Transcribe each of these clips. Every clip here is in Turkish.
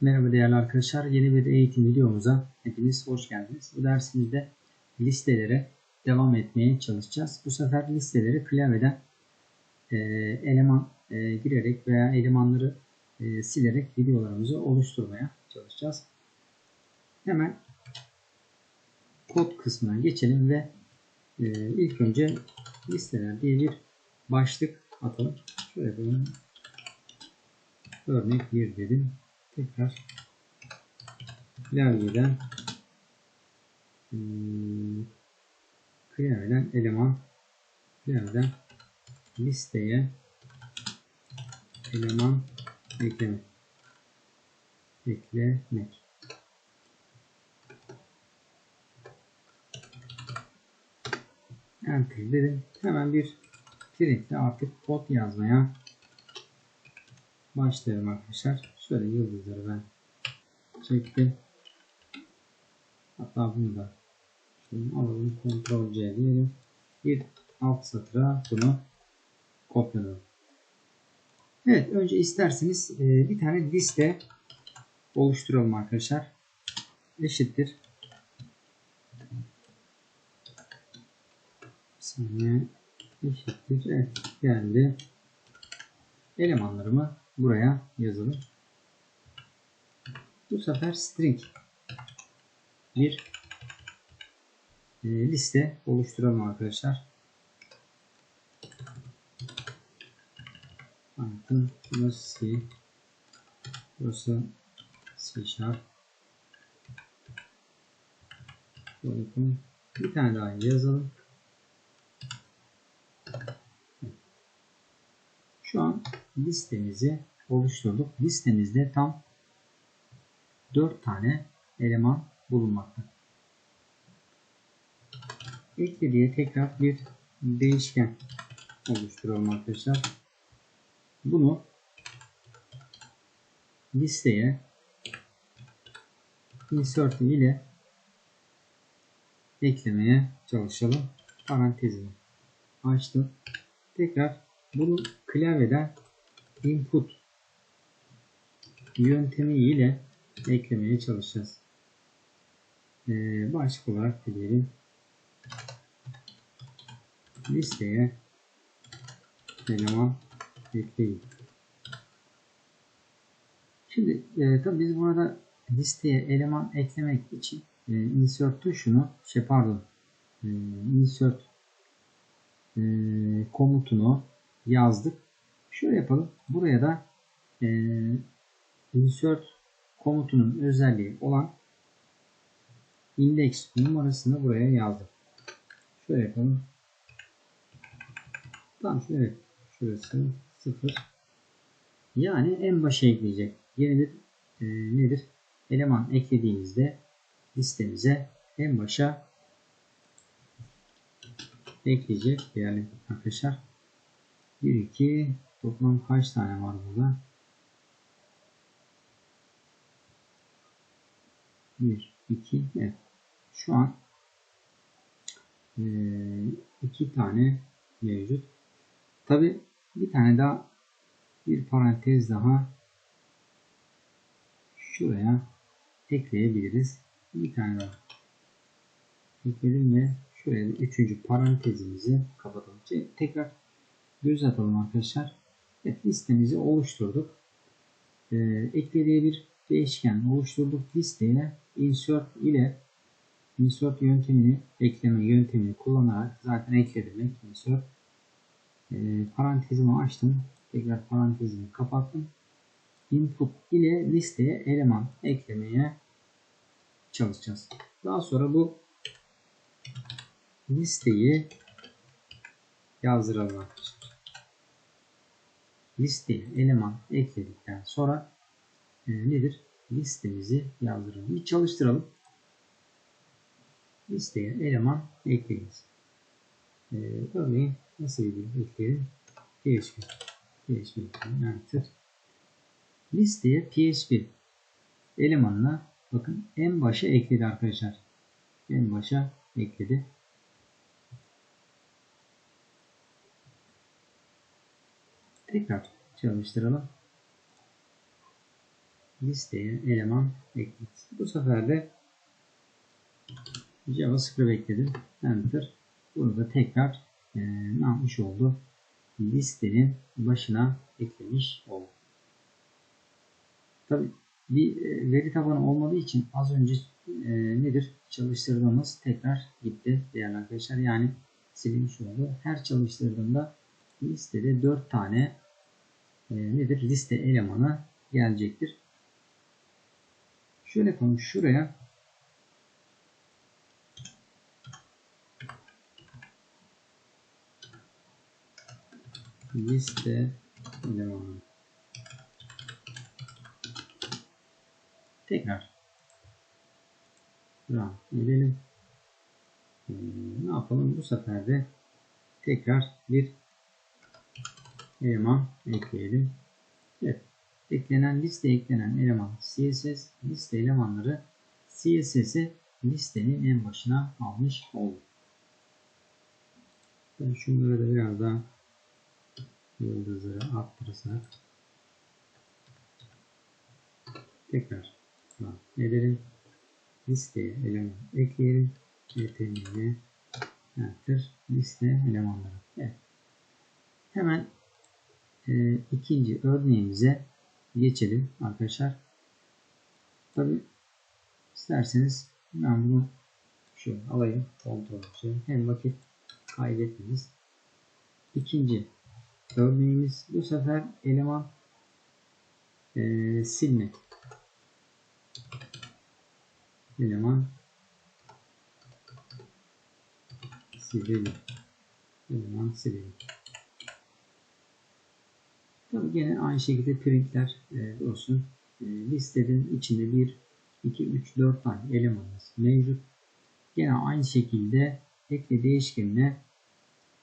Merhaba değerli arkadaşlar. Yeni bir eğitim videomuza hepiniz hoş geldiniz. Bu dersimizde listelere devam etmeye çalışacağız. Bu sefer listeleri klavyeden e, eleman e, girerek veya elemanları e, silerek videolarımızı oluşturmaya çalışacağız. Hemen kod kısmına geçelim ve e, ilk önce listeler diye bir başlık atalım. Şöyle yapalım. Örnek 1 dedim. Tekrar. Klavyeden hmm, klavyeden eleman. Klavyeden listeye eleman eklemek. Eklemek. Enter dedim. Hemen bir printle artık kod yazmaya başlayalım arkadaşlar. Şöyle yıldızları ben çektim. Hatta bunu da şunu alalım. Ctrl C diyelim. Bir alt satıra bunu kopyalayalım. Evet önce isterseniz e, bir tane liste oluşturalım arkadaşlar. Eşittir. Bir saniye. Eşittir. Evet geldi. Elemanlarımı buraya yazalım. Bu sefer string bir e, liste oluşturalım arkadaşlar. Bakın burası C, burası C Sharp. Bakın bir tane daha yazalım. Şu an listemizi oluşturduk. Listemizde tam 4 tane eleman bulunmakta. Ekle diye tekrar bir değişken oluşturalım arkadaşlar. Bunu listeye insert ile eklemeye çalışalım. Parantezini açtım. Tekrar bunu klavyeden input yöntemi ile eklemeye çalışacağız. Ee, başlık olarak diyelim listeye eleman ekleyin. Şimdi e, tabi biz burada listeye eleman eklemek için e, insert tuşunu şey pardon e, insert e, komutunu yazdık. Şöyle yapalım. Buraya da e, insert komutunun özelliği olan index numarasını buraya yazdım. Şöyle yapalım. Tamam evet. Şurası 0. Yani en başa ekleyecek. Yeni bir e, nedir? Eleman eklediğimizde listemize en başa ekleyecek değerli arkadaşlar. 1 2 toplam kaç tane var burada? 1 2 evet. Şu an e, iki tane mevcut. Tabi bir tane daha bir parantez daha şuraya ekleyebiliriz. Bir tane daha ekledim ve şuraya üçüncü parantezimizi kapatalım. Tekrar göz atalım arkadaşlar. Evet listemizi oluşturduk. Ee, eklediği bir değişken oluşturduk listeye. İnsert ile insert yöntemini ekleme yöntemini kullanarak zaten ekledim insert. E, parantezimi açtım. Tekrar parantezimi kapattım. İnput ile listeye eleman eklemeye çalışacağız. Daha sonra bu listeyi yazdıralım arkadaşlar listeye eleman ekledikten sonra e, nedir listemizi yazdıralım bir çalıştıralım listeye eleman ekleyiniz. Ee, örneğin nasıl bir ekleyelim? PHP. PHP enter. Listeye PHP elemanına bakın en başa ekledi arkadaşlar. En başa ekledi. Tekrar çalıştıralım. listeye eleman ekledik. Bu sefer de JavaScript ekledim. Enter. Bunu da tekrar e, ne yapmış oldu? Listenin başına eklemiş oldu. Tabi bir e, veri tabanı olmadığı için az önce e, nedir? Çalıştırdığımız tekrar gitti değerli arkadaşlar. Yani silinmiş oldu. Her çalıştırdığımda listede 4 tane e, nedir? Liste elemanı gelecektir. Şöyle yapalım. Şuraya liste elemanı tekrar run edelim. Ee, ne yapalım? Bu sefer de tekrar bir eleman ekleyelim. Evet. Eklenen liste eklenen eleman CSS liste elemanları CSS'i listenin en başına almış oldu. Ben şunları da biraz daha yıldızları arttırırsak tekrar edelim. Listeye eleman ekleyelim. CTRL enter liste elemanları. Evet. Hemen e, ikinci örneğimize geçelim arkadaşlar. Tabi isterseniz ben bunu şöyle alayım kontrol şey. Hem vakit kaybetmeyiz. İkinci örneğimiz bu sefer eleman e, silmek. Eleman silelim. Eleman silelim. Tabii gene aynı şekilde printler e, olsun. E, listenin içinde 1, 2, 3, 4 tane elemanımız mevcut. Gene aynı şekilde ekle değişkenine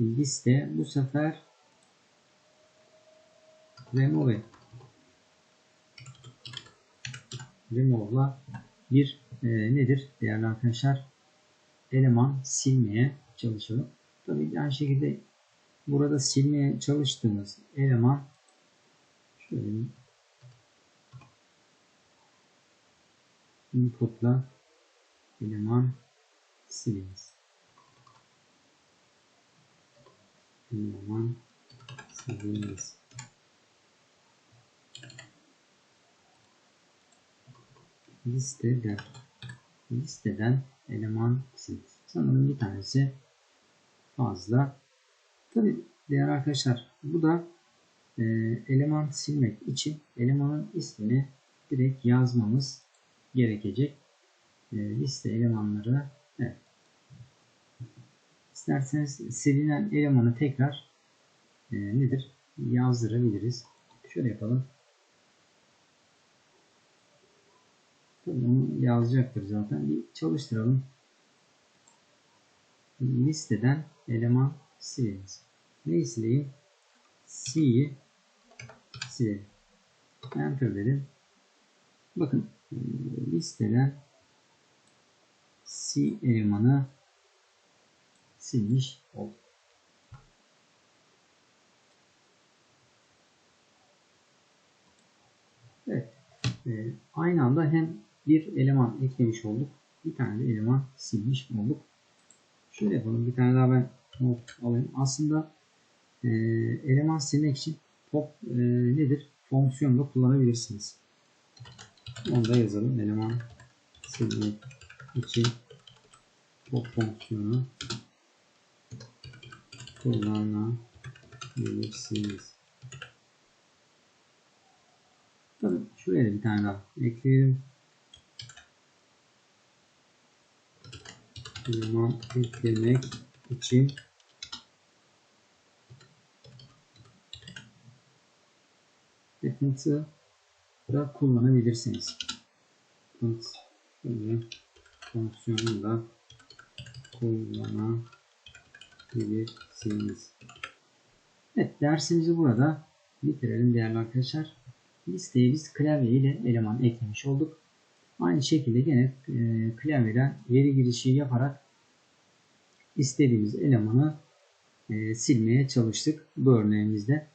liste bu sefer remove remove'la bir e, nedir değerli arkadaşlar eleman silmeye çalışalım. Tabii aynı şekilde burada silmeye çalıştığımız eleman şöyle inputla eleman siliniz. Eleman siliniz. Listeden listeden eleman siliniz. Sanırım bir tanesi fazla. Tabi değerli arkadaşlar bu da e, eleman silmek için elemanın ismini direkt yazmamız gerekecek. E, liste elemanları evet. İsterseniz silinen elemanı tekrar e, nedir yazdırabiliriz. Şöyle yapalım. Onu yazacaktır zaten. Bir çalıştıralım. Listeden eleman siliniz. Neyi sileyim? C'yi silelim. Enter dedim. Bakın e, listeden C elemanı silmiş olduk. Evet. E, aynı anda hem bir eleman eklemiş olduk. Bir tane de eleman silmiş olduk. Şöyle yapalım. Bir tane daha ben not alayım. Aslında e, eleman silmek için pop e, nedir? Fonksiyonu da kullanabilirsiniz. Onu da yazalım. Eleman silmek için pop fonksiyonu kullanabilirsiniz. Tabii şuraya bir tane daha ekleyelim. Eleman eklemek için Reference'ı da kullanabilirsiniz. Şöyle fonksiyonu da kullanabilirsiniz. Evet dersimizi burada bitirelim değerli arkadaşlar. Listeye biz klavye ile eleman eklemiş olduk. Aynı şekilde gene e, klavyeden veri girişi yaparak istediğimiz elemanı e, silmeye çalıştık bu örneğimizde.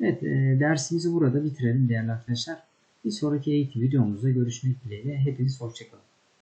Evet e, dersimizi burada bitirelim değerli arkadaşlar. Bir sonraki eğitim videomuzda görüşmek dileğiyle. Hepiniz hoşçakalın.